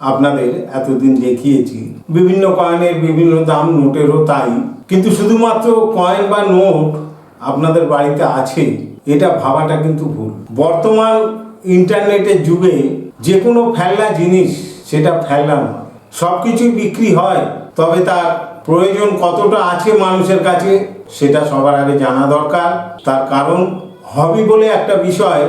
আপনাদের এতদিন দেখিয়েছি। বিভিন্ন কয়েনের বিভিন্ন দাম, নোটেরও তাই। কিন্তু শুধুমাত্র কয়েন বা নোট আপনাদের বাড়িতে আছে, এটা ভাবাটা কিন্তু ভুল। বর্তমান ইন্টারনেটের যুগে যে কোনো ফেলনা জিনিস, সেটা ফেলনা নয়। সব কিছুই বিক্রি হয়, তবে তার প্রয়োজন কতটা আছে মানুষের কাছে, সেটা সবার আগে জানা দরকার। তার কারণ হবি বলে একটা বিষয়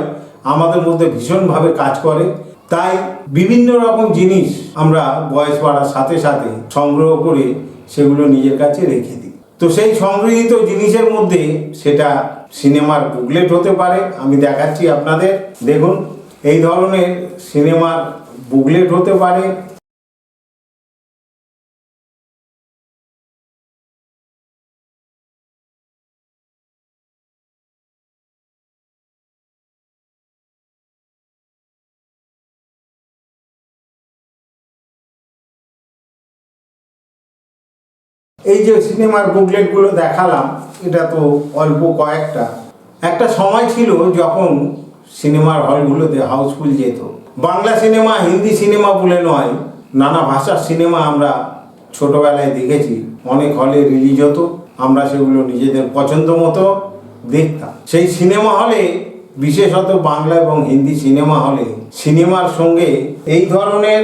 আমাদের মধ্যে ভীষণভাবে কাজ করে। তাই বিভিন্ন রকম জিনিস আমরা বয়স বাড়ার সাথে সাথে সংগ্রহ করে সেগুলো নিজের কাছে রেখে দিই। তো সেই সংগৃহীত জিনিসের মধ্যে সেটা সিনেমার বুকলেট হতে পারে, আমি দেখাচ্ছি আপনাদের। দেখুন, এই ধরনের সিনেমার বুকলেট হতে পারে এই যে সিনেমার বুকলেটগুলো দেখালাম, এটা তো অল্প কয়েকটা। একটা সময় ছিল যখন সিনেমার হলগুলোতে হাউসফুল যেত। বাংলা সিনেমা, হিন্দি সিনেমা বলে নয়, নানা ভাষার সিনেমা আমরা ছোটবেলায় দেখেছি। অনেক হলে রিলিজ হতো, আমরা সেগুলো নিজেদের পছন্দ মতো দেখতাম। সেই সিনেমা হলে, বিশেষত বাংলা এবং হিন্দি সিনেমা হলে, সিনেমার সঙ্গে এই ধরনের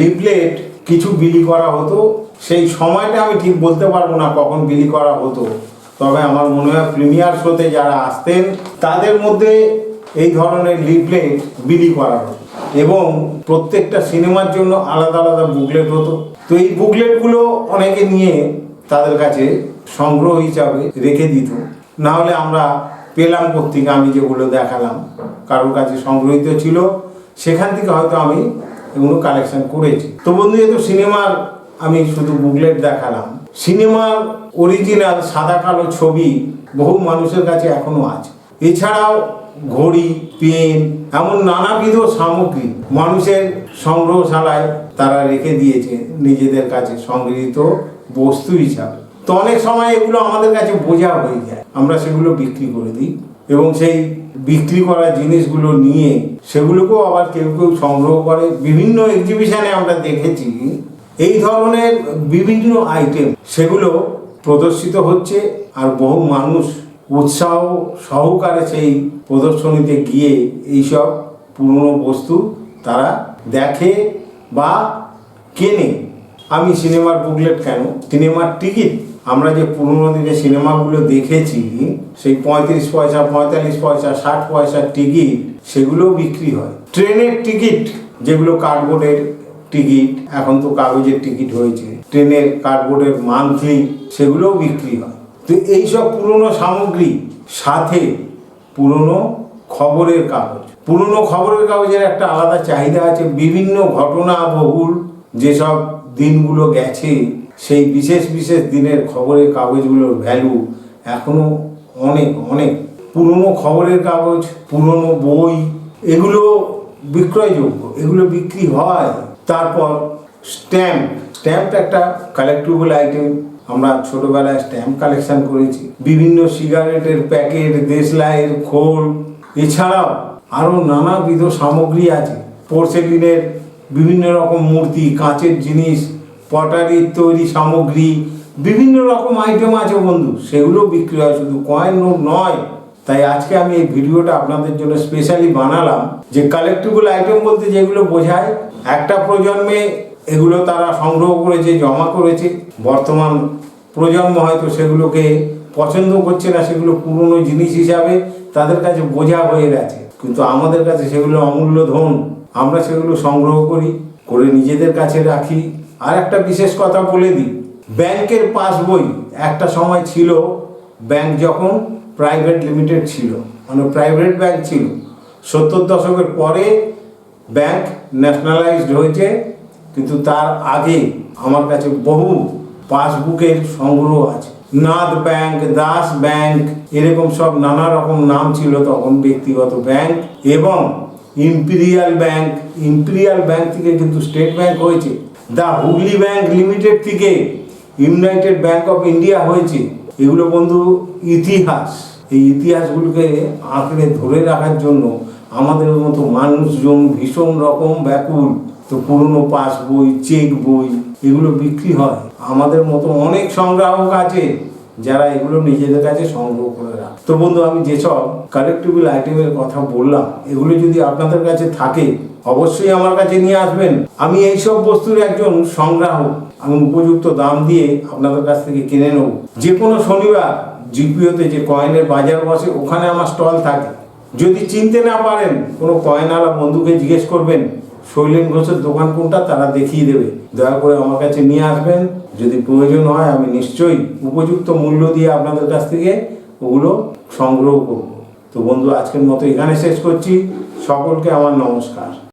লিফলেট কিছু বিলি করা হতো। সেই সময়টা আমি ঠিক বলতে পারব না কখন বিলি করা হতো। তবে আমার মনে হয় প্রিমিয়ার শোতে যারা আসতেন, তাদের মধ্যে এই ধরনের লিফলেট বিলি করা হতো। এবং প্রত্যেকটা সিনেমার জন্য আলাদা আলাদা বুকলেট হতো। তো এই বুকলেটগুলো অনেকে নিয়ে তাদের কাছে সংগ্রহ হিসাবে রেখে দিত। না হলে আমরা পেলাম পত্রিকা আমি যেগুলো দেখালাম, কারোর কাছে সংগ্রহীত ছিল, সেখান থেকে হয়তো আমি এগুলো কালেকশন করেছি। তো বন্ধু যেহেতু সিনেমার আমি শুধু বুকলেট দেখালাম। সিনেমার অরিজিনাল সাদা কালো ছবি বহু মানুষের কাছে এখনও আছে। এছাড়াও ঘড়ি, পেন, এমন নানাবিধ সামগ্রী মানুষের সংগ্রহশালায় তারা রেখে দিয়েছে নিজেদের কাছে সংগৃহীত বস্তু হিসাবে। তো অনেক সময় এগুলো আমাদের কাছে বোঝা হয়ে যায়। আমরা সেগুলো বিক্রি করে দিই এবং সেই বিক্রি করা জিনিসগুলো নিয়ে সেগুলোকেও আবার কেউ কেউ সংগ্রহ করে। বিভিন্ন এক্সিবিশনে আমরা দেখেছি এই ধরনের বিভিন্ন আইটেম সেগুলো প্রদর্শিত হচ্ছে আর বহু মানুষ উৎসাহ সহকারে সেই প্রদর্শনীতে গিয়ে এইসব পুরনো বস্তু তারা দেখে বা কেনে। আমি সিনেমার বুকলেট কেন? সিনেমার টিকিট। আমরা যে পুরোনো দিনে সিনেমাগুলো দেখেছি, সেই পঁয়ত্রিশ পয়সা, পঁয়তাল্লিশ পয়সা, ষাট পয়সার টিকিট, সেগুলোও বিক্রি হয়। ট্রেনের টিকিট, যেগুলো কার্ডবোর্ডের টিকিট, এখন তো কাগজের টিকিট হয়েছে, ট্রেনের কার্ডবোর্ডের মান্থলি সেগুলোও বিক্রি হয়। তো এইসব পুরনো সামগ্রী সাথে পুরনো খবরের কাগজ। পুরনো খবরের কাগজের একটা আলাদা চাহিদা আছে, বিভিন্ন ঘটনা বহুল যেসব দিনগুলো গেছে, সেই বিশেষ বিশেষ দিনের খবরের কাগজগুলোর ভ্যালু এখনও অনেক অনেক। পুরনো খবরের কাগজ, পুরনো বই, এগুলো বিক্রয়যোগ্য, এগুলো বিক্রি হয়। তারপর স্ট্যাম্প স্ট্যাম্প একটা কালেক্টেবল আইটেম আমরা ছোটবেলায় স্ট্যাম্প কালেকশন করেছি। বিভিন্ন সিগারেটের প্যাকেট দেশলাইয়ের খোল, এছাড়াও আরও নানাবিধ সামগ্রী আছে। পোর্সেলিনের বিভিন্ন রকম মূর্তি, কাঁচের জিনিস পটারির তৈরি সামগ্রী, বিভিন্ন রকম আইটেম আছে বন্ধু। সেগুলো বিক্রি হয় শুধু কয়েন নোট নয়। তাই আজকে আমি এই ভিডিওটা আপনাদের জন্য স্পেশালি বানালাম। যে কালেক্টেবল আইটেম বলতে যেগুলো বোঝায় একটা প্রজন্মে এগুলো তারা সংগ্রহ করেছে, জমা করেছে। বর্তমান প্রজন্ম হয়তো সেগুলোকে পছন্দ করছে না, সেগুলো পুরনো জিনিস হিসাবে তাদের কাছে বোঝা হয়ে গেছে। কিন্তু আমাদের কাছে সেগুলো অমূল্য ধন, আমরা সেগুলো সংগ্রহ করি, করে নিজেদের কাছে রাখি। আর একটা বিশেষ কথা বলে দিই, ব্যাংকের পাসবই একটা সময় ছিল, ব্যাংক যখন প্রাইভেট লিমিটেড ছিল মানে প্রাইভেট ব্যাংক ছিল, সত্তর দশকের পরে ব্যাংক ন্যাশনালাইজড হয়েছে, কিন্তু তার আগে আমার কাছে বহু পাসবুকের সংগ্রহ আছে। নাদ ব্যাংক, দাস ব্যাংক, এরকম সব নানা রকম নাম ছিল তখন ব্যক্তিগত ব্যাংক এবং ইম্পিরিয়াল ব্যাংক। ইম্পিরিয়াল ব্যাংক থেকে কিন্তু স্টেট ব্যাংক হয়েছে। দ্য হুগলি ব্যাংক লিমিটেড থেকে ইউনাইটেড ব্যাংক অফ ইন্ডিয়া হয়েছে। এগুলো বন্ধু ইতিহাস। এই ইতিহাসগুলোকে আঁকড়ে ধরে রাখার জন্য আমাদের মতো মানুষজন ভীষণ রকম ব্যাকুল। তো পুরনো পাস বই, চেক বই, এগুলো বিক্রি হয়। আমাদের মতো অনেক সংগ্রাহক আছে যারা এগুলো নিজেদের কাছে সংগ্রহ করে রাখ। তো বন্ধু, আমি যেসব কালেক্টিবল আইটেমের কথা বললাম, এগুলো যদি আপনাদের কাছে থাকে, অবশ্যই আমার কাছে নিয়ে আসবেন। আমি এইসব বস্তুর একজন সংগ্রাহক। আমি উপযুক্ত দাম দিয়ে আপনাদের কাছ থেকে কিনে নেব। যে কোনো শনিবার জিপিওতে যে কয়েনের বাজার বসে, ওখানে আমার স্টল থাকে। যদি চিনতে না পারেন, কোনো কয়নালা বন্ধুকে জিজ্ঞেস করবেন, শৈলেন ঘোষের দোকান কোনটা, তারা দেখিয়ে দেবে। দয়া করে আমার কাছে নিয়ে আসবেন, যদি প্রয়োজন হয় আমি নিশ্চয়ই উপযুক্ত মূল্য দিয়ে আপনাদের কাছ থেকে ওগুলো সংগ্রহ করব। তো বন্ধু, আজকের মতো এখানে শেষ করছি। সকলকে আমার নমস্কার।